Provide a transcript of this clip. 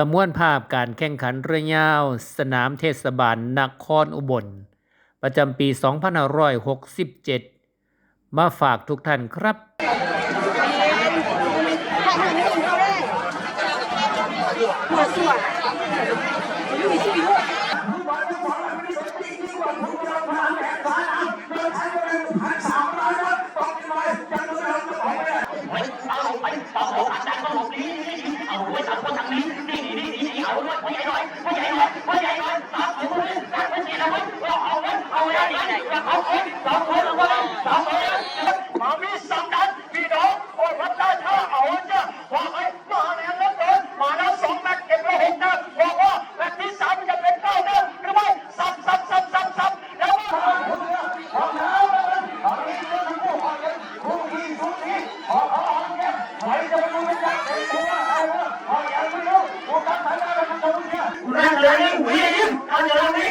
ประมวลภาพการแข่งขันเรือยาว สนามเทศบาลนครอุบล ประจำปี 2567 มาฝากทุกท่านครับมามีสังกัดพี่น้องโอ้ยวัดได้ถ้าเอาจะว่าไอ้มาแรงเหลือเกินมาแล้วสองนัดเก็บไปหกนัดบอกว่า உடனே உயிரையும் அது எல்லாமே